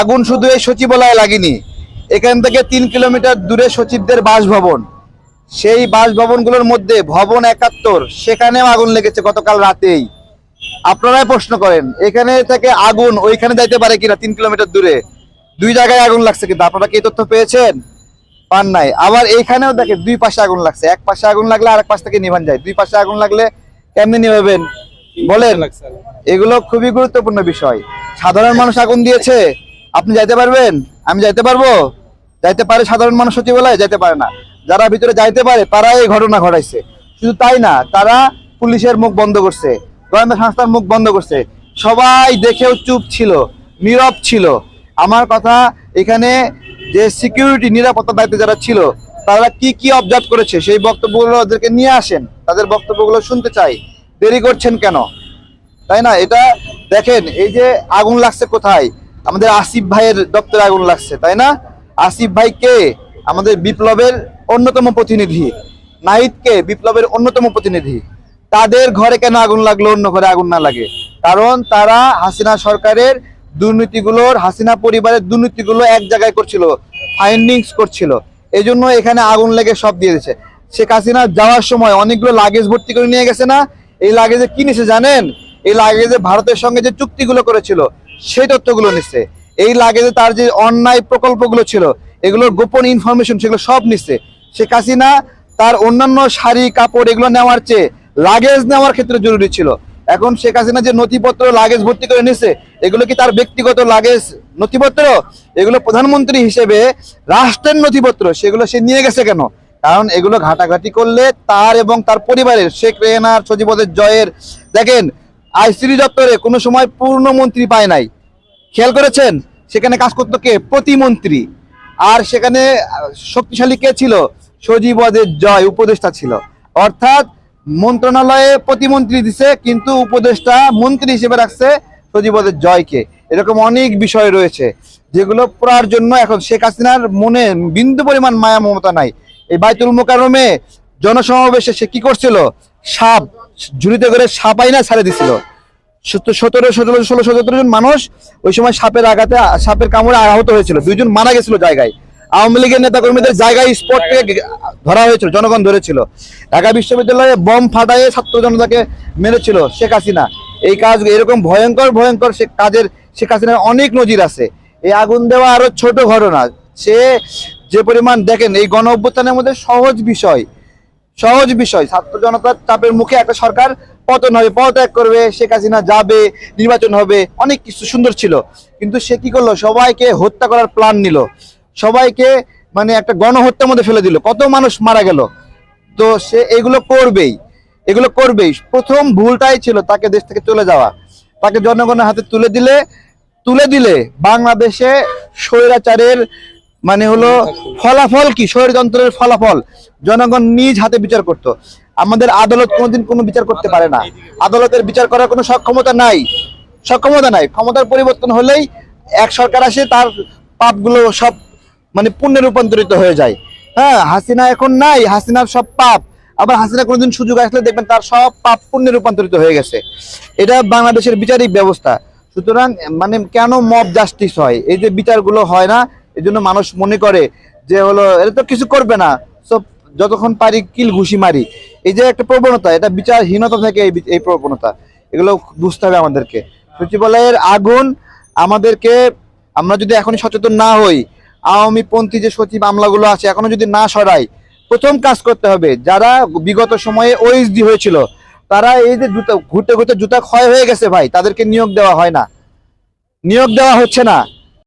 আগুন শুধু এই সচিবালয়ে লাগেনি। এখান থেকে তিন কিলোমিটার দূরে সচিবদের বাসভবন। সেই বাসভবনগুলোর মধ্যে ভবন একাত্তর, সেখানেও আগুন লেগেছে গতকাল রাতেই। আপনারাই প্রশ্ন করেন, এখানে থেকে আগুন ওইখানে যাইতে পারে কিনা তিন কিলোমিটার দূরে? দুই জায়গায় আগুন লাগছে কিন্তু, আপনারা কি তথ্য পেয়েছেন? পান নাই। আবার এইখানেও দেখেন, দুই পাশে আগুন লাগছে। এক পাশে আগুন লাগলে আরেক পাশ থেকে নিভান যায়। দুই পাশে আগুন লাগলে কেমনি নিভাবেন? বলেন, এগুলো খুবই গুরুত্বপূর্ণ বিষয়। সাধারণ মানুষ আগুন দিয়েছে, আপনি যাইতে পারবেন? আমি যাইতে পারব? যাইতে পারে সাধারণ মানুষ সচিবালয়ে? যাইতে পারে না। যারা ভিতরে যাইতে পারে তারা এই ঘটনা ঘটাইছে। শুধু তাই না, তারা পুলিশের মুখ বন্ধ করছে, গোয়েন্দা সংস্থার মুখ বন্ধ করছে। সবাই দেখেও চুপ ছিল, নীরব ছিল। আমার কথা, এখানে যে সিকিউরিটি নিরাপত্তা দায়িত্বে যারা ছিল, তারা কি কি অবজার্ভ করেছে, সেই বক্তব্যগুলো ওদেরকে নিয়ে আসেন। তাদের বক্তব্যগুলো শুনতে চাই। দেরি করছেন কেন? তাই না? এটা দেখেন, এই যে আগুন লাগছে কোথায়? আমাদের আসিফ ভাইয়ের দপ্তরে আগুন লাগছে, তাই না? আসিফ ভাই কে? আমাদের বিপ্লবের অন্যতম প্রতিনিধি। নাহিদকে বিপ্লবের অন্যতম প্রতিনিধি। তাদের ঘরে কেন আগুন লাগল? অন্য ঘরে আগুন না লাগে। কারণ তারা হাসিনা সরকারের দুর্নীতিগুলোর, হাসিনা পরিবারের দুর্নীতিগুলো এক জায়গায় করছিল ফাইন্ডিংস করছিল। এই জন্য এখানে আগুন লেগে সব দিয়ে দিচ্ছে শেখ হাসিনা যাওয়ার সময় অনেকগুলো লাগেজ ভর্তি করে নিয়ে গেছে না? এই লাগেজে কি নিছে জানেন? এই লাগেজে ভারতের সঙ্গে যে চুক্তিগুলো করেছিল, সেই তথ্যগুলো নিচ্ছে এই লাগেজে তার যে অন্যায় প্রকল্পগুলো ছিল, এগুলোর গোপন ইনফরমেশন সেগুলো সব নিচ্ছে শেখ হাসিনা তার অন্যান্য শাড়ি, কাপড় এগুলো নেওয়ার চেয়ে লাগেজ নেওয়ার ক্ষেত্রে জরুরি ছিল। এখন শেখ হাসিনা যে নথিপত্র লাগেজ ভর্তি করে নিছে, এগুলো কি তার ব্যক্তিগত লাগেজ নথিপত্র? এগুলো প্রধানমন্ত্রী হিসেবে রাষ্ট্রের নথিপত্র, সেগুলো সে নিয়ে গেছে কেন? কারণ এগুলো ঘাটাঘাটি করলে তার এবং তার পরিবারের শেখ রেহানার সচিবদের জয়ের, দেখেন, আইসিডি দপ্তরে কোনো সময় পূর্ণ মন্ত্রী পায় নাই। খেয়াল করেছেন? সেখানে কাজ করতো কে? প্রতিমন্ত্রী। আর সেখানে শক্তিশালী কে ছিল? সজীবদের জয় উপদেষ্টা ছিল। অর্থাৎ মন্ত্রণালয়ে প্রতিমন্ত্রী দিছে, কিন্তু উপদেষ্টা মন্ত্রী হিসেবে রাখছে সজীবদের জয়কে। এরকম অনেক বিষয় রয়েছে, যেগুলো পড়ার জন্য এখন শেখ হাসিনার মনে বিন্দু পরিমাণ মায়া মমতা নাই। এই বাইতুল মোকারমে জনসমাবেশে সে কি করছিল? সাপ ঝুড়িতে করে সাপ আইনা ছাড়ে দিছিল। সতেরো সতেরো, ষোলো, সতেরো জন মানুষ ওই সময় সাপের আঘাতে, সাপের কামড়ে আহত হয়েছিল। দুইজন মারা গেছিল জায়গায়। আওয়ামী লীগের নেতা কর্মীদের জায়গায় স্পট থেকে ধরা হয়েছিল, জনগণ ধরেছিল। ঢাকা বিশ্ববিদ্যালয়ে বম ফাটাইয়ে ছাত্র জনতাকে মেরেছিল শেখ হাসিনা। এই কাজ এরকম ভয়ঙ্কর ভয়ঙ্কর সে কাজের, শেখ হাসিনার অনেক নজির আছে। এই আগুন দেওয়া আরও ছোট ঘটনা। সে যে পরিমাণ দেখেন, এই গণ অভ্যুত্থানের মধ্যে সহজ বিষয় সহজ বিষয়। ছাত্র জনতার চাপের মুখে একটা সরকার পতন হবে, পদত্যাগ করবে, শেখ হাসিনা যাবে, নির্বাচন হবে, অনেক কিছু সুন্দর ছিল। কিন্তু সে কি করল? সবাইকে হত্যা করার প্ল্যান নিল। সবাইকে মানে একটা গণহত্যার মধ্যে ফেলে দিল। কত মানুষ মারা গেল? তো সে এগুলো করবেই এগুলো করবেই। প্রথম ভুলটাই ছিল তাকে দেশ থেকে চলে যাওয়া। তাকে জনগণের হাতে তুলে দিলে তুলে দিলে বাংলাদেশে স্বৈরাচারের মানে হলো ফলাফল কি? স্বৈরতন্ত্রের ফলাফল। জনগণ নিজ হাতে বিচার করত। আমাদের আদালত কোনোদিন কোনো বিচার করতে পারে না। আদালতের বিচার করার কোনো সক্ষমতা নাই। সক্ষমতা নাই। ক্ষমতার পরিবর্তন হলেই এক সরকার আসে তার পাপগুলো সব মানে পুণ্যে রূপান্তরিত হয়ে যায়। হ্যাঁ হাসিনা এখন নাই। হাসিনার সব পাপ। আবার হাসিনা কোনোদিন সুযোগ আসলে দেখবেন তার সব পাপ পুণ্যে রূপান্তরিত হয়ে গেছে। এটা বাংলাদেশের বিচারিক ব্যবস্থা। সুতরাং মানে কেন মব জাস্টিস হয়? এই যে বিচারগুলো হয় না এই জন্য মানুষ মনে করে যে হলো এটা তো কিছু করবে না। সব যতক্ষণ পারি কিল ঘুষি মারি। এই যে একটা প্রবণতা, এটা বিচারহীনতা থেকে এই প্রবণতা। এগুলো বুঝতে হবে আমাদেরকে। সচিবালয়ের আগুন আমাদেরকে, আমরা যদি এখনই সচেতন না হই, আওয়ামী পন্থী যে সচিব আমলাগুলো আছে, এখনও যদি না সরাই, প্রথম কাজ করতে হবে, যারা বিগত সময়ে ওএসডি হয়েছিল, তারা এই যে জুতা, ঘুরতে ঘুরতে জুতা ক্ষয় হয়ে গেছে ভাই, তাদেরকে নিয়োগ দেওয়া হয় না। নিয়োগ দেওয়া হচ্ছে না।